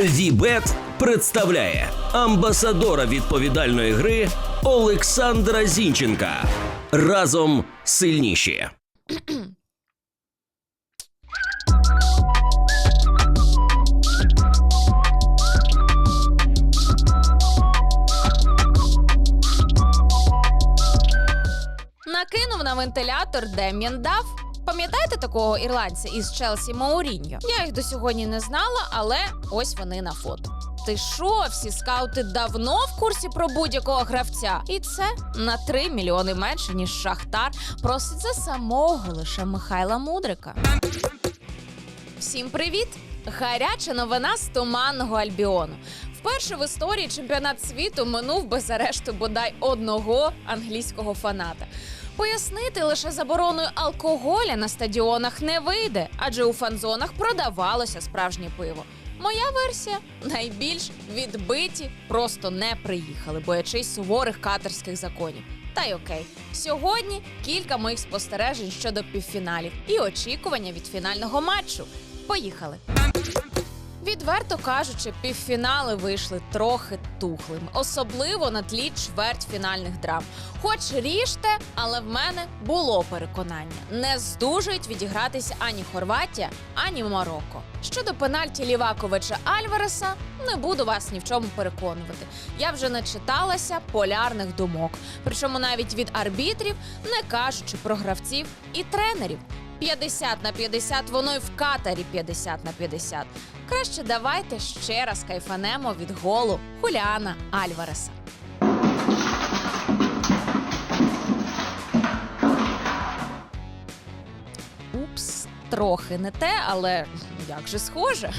Вібет представляє амбасадора відповідальної гри Олександра Зінченка. Разом сильніші. Накинув на вентилятор Дем'ян Дав. Пам'ятаєте такого ірландця із Челсі Мауріньо? Я їх до сьогодні не знала, але ось вони на фото. Ти що, всі скаути давно в курсі про будь-якого гравця? І це на 3 мільйони менше, ніж Шахтар просить за самого лише Михайла Мудрика. Всім привіт! Гаряча новина з туманного Альбіону. Вперше в історії чемпіонат світу минув без арешту бодай одного англійського фаната. Пояснити лише забороною алкоголя на стадіонах не вийде, адже у фан-зонах продавалося справжнє пиво. Моя версія найбільш відбиті просто не приїхали, боячись суворих катерських законів. Та й окей, сьогодні кілька моїх спостережень щодо півфіналів і очікування від фінального матчу. Поїхали. Відверто кажучи, півфінали вийшли трохи тухлими, особливо на тлі чвертьфінальних драм. Хоч ріжте, але в мене було переконання: не здужують відігратися ані Хорватія, ані Марокко. Щодо пенальті Ліваковича Альвареса, не буду вас ні в чому переконувати. Я вже начиталася полярних думок, причому навіть від арбітрів, не кажучи про гравців і тренерів. 50 на 50, воно й в катері 50 на 50. Краще давайте ще раз кайфанемо від голу Хуліана Альвареса. Упс, трохи не те, але як же схоже.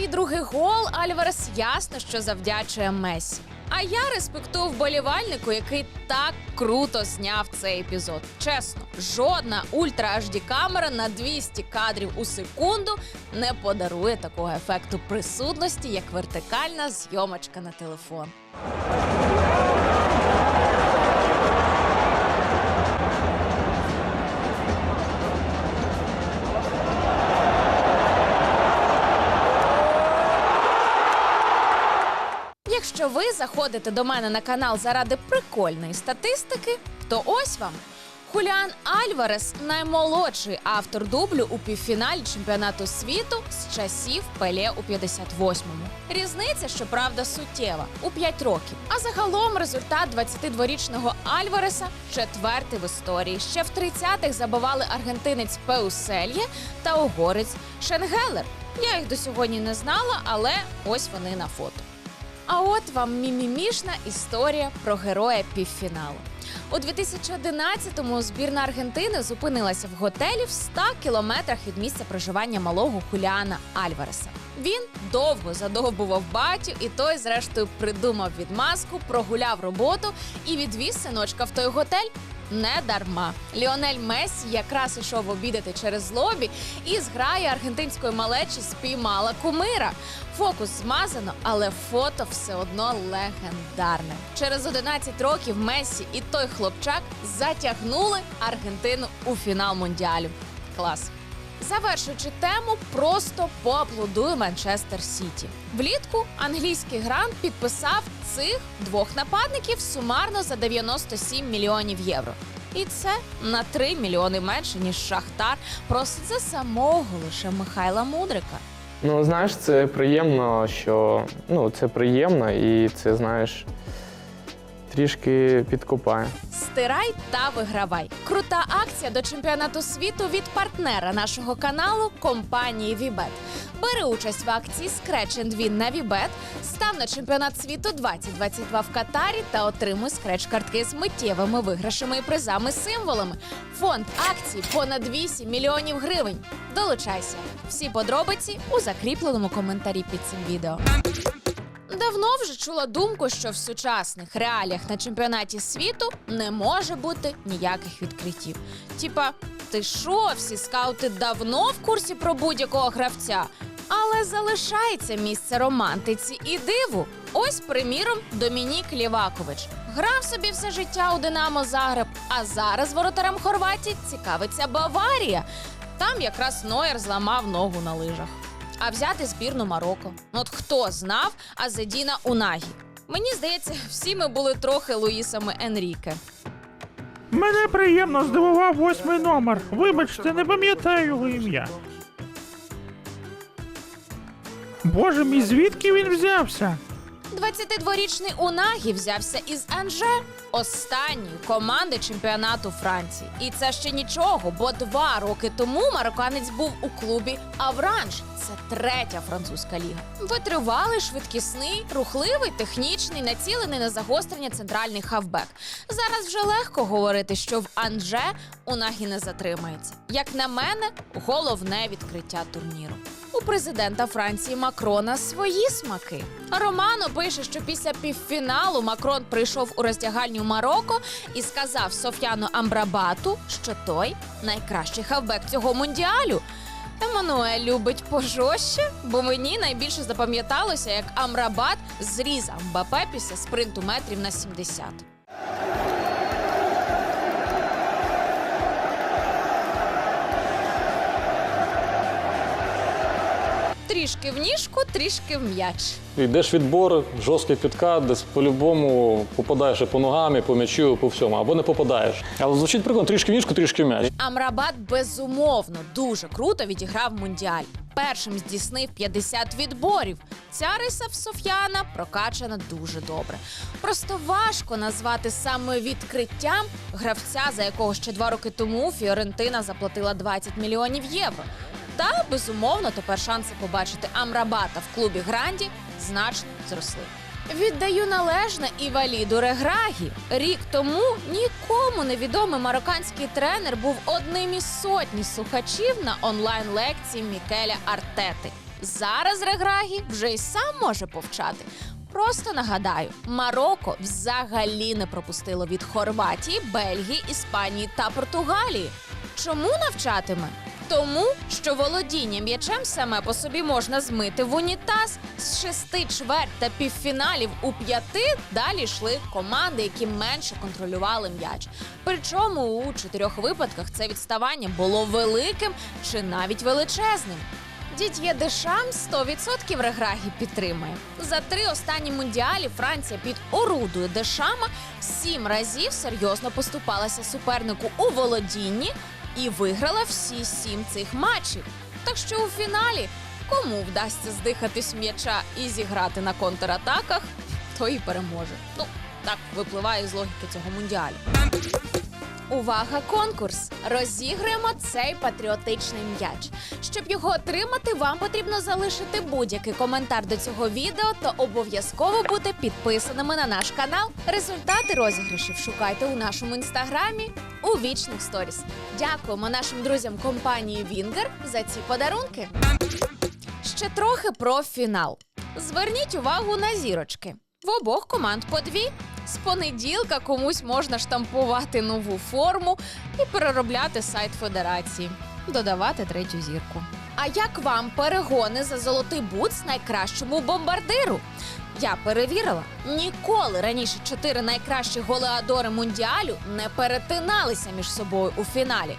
Свій другий гол Альварес ясно, що завдячує Месі. А я респектую вболівальнику, який так круто зняв цей епізод. Чесно, жодна ультра HD камера на 200 кадрів у секунду не подарує такого ефекту присутності, як вертикальна зйомочка на телефон. Якщо ви заходите до мене на канал заради прикольної статистики, то ось вам. Хуліан Альварес наймолодший автор дублю у півфіналі чемпіонату світу з часів Пеле у 58-му. Різниця, щоправда, суттєва у 5 років. А загалом результат 22-річного Альвареса четвертий в історії. Ще в 30-х забивали аргентинець Пеусельє та угорець Шенгелер. Я їх до сьогодні не знала, але ось вони на фото. А от вам мімімішна історія про героя півфіналу. У 2011-му збірна Аргентини зупинилася в готелі в 100 кілометрах від місця проживання малого Хуліана Альвареса. Він довго задовбував батю, і той, зрештою, придумав відмазку, прогуляв роботу і відвіз синочка в той готель. Не дарма Ліонель Месі якраз ішов обідати через лобі, і зграя аргентинської малечі спіймала кумира. Фокус змазано, але фото все одно легендарне. Через 11 років Месі і той хлопчак затягнули Аргентину у фінал мундіалю. Клас. Завершуючи тему, просто поаплодую Манчестер Сіті. Влітку англійський грант підписав цих двох нападників сумарно за 97 мільйонів євро. І це на 3 мільйони менше, ніж Шахтар просить за самого лише Михайла Мудрика. Ну, знаєш, це приємно, що ну, це приємно і це, знаєш, трішки підкупає. Стирай та вигравай. Крута акція до чемпіонату світу від партнера нашого каналу компанії Вібет. Бери участь в акції Scratch and Win на Вібет, став на чемпіонат світу 2022 в Катарі та отримуй скреч-картки з миттєвими виграшами і призами символами. Фонд акцій понад 8 мільйонів гривень. Долучайся. Всі подробиці у закріпленому коментарі під цим відео. Давно вже чула думку, що в сучасних реаліях на чемпіонаті світу не може бути ніяких відкриттів. Типа, ти що, всі скаути давно в курсі про будь-якого гравця? Але залишається місце романтиці і диву. Ось, приміром, Домінік Лівакович. Грав собі все життя у Динамо Загреб, а зараз воротарем Хорватії цікавиться Баварія. Там якраз Нойер зламав ногу на лижах. А взяти збірну Марокко. От хто знав Азедіна Унагі? Мені здається, всі ми були трохи Луїсами Енріке. Мене приємно здивував восьмий номер. Вибачте, не пам'ятаю його ім'я. Боже мій, звідки він взявся? 22-річний Унагі взявся із Анже, останньої команди чемпіонату Франції. І це ще нічого, бо два роки тому марокканець був у клубі Авранж. Це третя французька ліга. Витривалий, швидкісний, рухливий, технічний, націлений на загострення центральний хавбек. Зараз вже легко говорити, що в Анже Унагі не затримається. Як на мене, головне відкриття турніру. У президента Франції Макрона свої смаки. Романо пише, що після півфіналу Макрон прийшов у роздягальню Марокко і сказав Соф'яну Амбрабату, що той найкращий хавбек цього мундіалю. Еммануель любить пожорстче, бо мені найбільше запам'яталося, як Амрабат зрізав Мбапе після спринту метрів на 70. Трішки в ніжку, трішки в м'яч. Йдеш відбор, жорсткий підкат, десь по-любому попадаєш і по ногам, і по м'ячу, і по всьому, або не попадаєш. Але звучить прикольно, трішки в ніжку, трішки в м'яч. Амрабат безумовно дуже круто відіграв мундіаль. Першим здійснив 50 відборів. Ця риса в Соф'яна прокачана дуже добре. Просто важко назвати саме відкриттям гравця, за якого ще два роки тому Фіорентина заплатила 20 мільйонів євро. Та безумовно тепер шанси побачити Амрабата в клубі Гранді значно зросли. Віддаю належне і валіду Реграгі. Рік тому нікому невідомий марокканський тренер був одним із сотні слухачів на онлайн-лекції Мікеля Артети. Зараз Реграгі вже й сам може повчати. Просто нагадаю, Марокко взагалі не пропустило від Хорватії, Бельгії, Іспанії та Португалії. Чому навчатиме? Тому, що володіння м'ячем саме по собі можна змити в унітаз з шести чверть та півфіналів у п'яти далі йшли команди, які менше контролювали м'яч. Причому у чотирьох випадках це відставання було великим чи навіть величезним. Дід'є Дешам 100% Реграгі підтримує. За три останні мундіалі Франція під орудою Дешама сім разів серйозно поступалася супернику у володінні і виграла всі сім цих матчів. Так що у фіналі кому вдасться здихатись м'яча і зіграти на контратаках, той і переможе. Ну так випливає з логіки цього мундіалю. Увага, конкурс! Розіграємо цей патріотичний м'яч. Щоб його отримати, вам потрібно залишити будь-який коментар до цього відео та обов'язково бути підписаними на наш канал. Результати розіграшів шукайте у нашому інстаграмі у вічних сторіс. Дякуємо нашим друзям компанії Вінгер за ці подарунки. Ще трохи про фінал. Зверніть увагу на зірочки. В обох команд по дві. З понеділка комусь можна штампувати нову форму і переробляти сайт федерації, додавати третю зірку. А як вам перегони за золотий бутс найкращому бомбардиру? Я перевірила, ніколи раніше чотири найкращі голеадори мундіалю не перетиналися між собою у фіналі.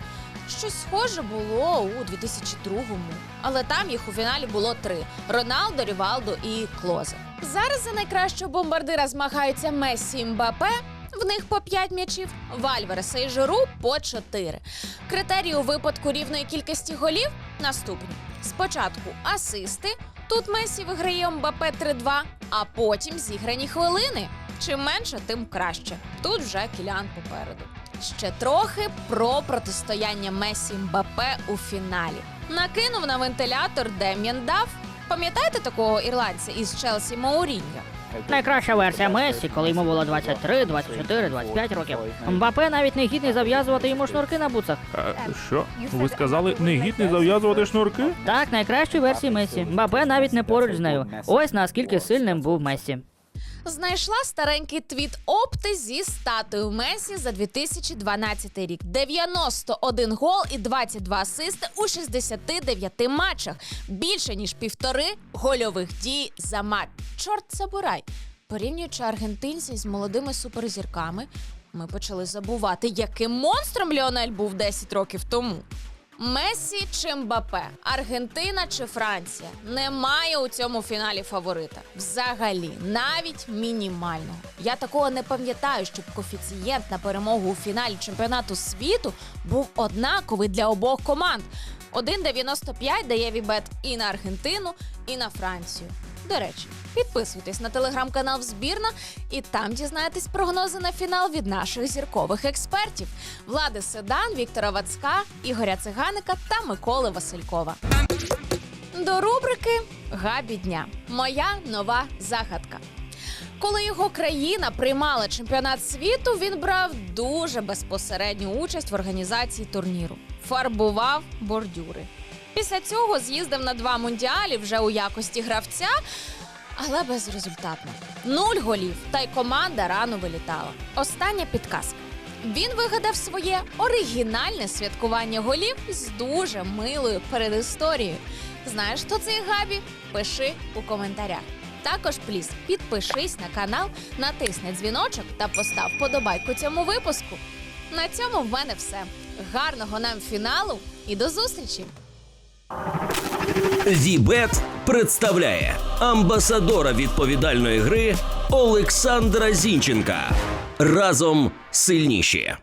Щось схоже було у 2002-му, але там їх у фіналі було три: Роналдо, Рівалдо і Клозе. Зараз за найкращого бомбардира змагаються Мессі і Мбапе. В них по 5 м'ячів, Вальвереса і Жиру по 4. Критерії у випадку рівної кількості голів наступні: спочатку асисти. Тут Месі виграє Мбапе 3-2, а потім зіграні хвилини. Чим менше, тим краще. Тут вже кілян попереду. Ще трохи про протистояння Месі Мбапе у фіналі. Накинув на вентилятор Дем'ян Дав. Пам'ятаєте такого ірландця із Челсі Мауріньо? Найкраща версія Месі, коли йому було 23, 24, 25 років. Мбапе навіть не гідний зав'язувати йому шнурки на буцах. Що? Ви сказали, не гідний зав'язувати шнурки? Так, найкращі версії Месі. Мбапе навіть не поруч з нею. Ось наскільки сильним був Месі. Знайшла старенький твіт опти зі статою Месі за 2012 рік. 91 гол і 22 асисти у 69 матчах. Більше ніж півтори гольових дій за матч. Чорт забирай. Порівнюючи аргентинців з молодими суперзірками, ми почали забувати, яким монстром Ліонель був 10 років тому. Месі чи Мбапе, Аргентина чи Франція. Немає у цьому фіналі фаворита. Взагалі, навіть мінімального. Я такого не пам'ятаю, щоб коефіцієнт на перемогу у фіналі чемпіонату світу був однаковий для обох команд. 1,95 дає Вібет і на Аргентину, і на Францію. До речі, підписуйтесь на телеграм-канал Збірна, і там дізнаєтесь прогнози на фінал від наших зіркових експертів: Влади Седан, Віктора Вацка, Ігоря Циганика та Миколи Василькова. До рубрики Габі дня. Моя нова загадка. Коли його країна приймала чемпіонат світу, він брав дуже безпосередню участь в організації турніру, фарбував бордюри. Після цього з'їздив на два мундіалі вже у якості гравця, але безрезультатно. Нуль голів, та й команда рано вилітала. Остання підказка. Він вигадав своє оригінальне святкування голів з дуже милою передісторією. Знаєш, хто цей Габі? Пиши у коментарях. Також пліс підпишись на канал, натисни дзвіночок та постав подобайку цьому випуску. На цьому в мене все. Гарного нам фіналу і до зустрічі! Вібет представляє амбасадора відповідальної гри Олександра Зінченка. Разом сильніші.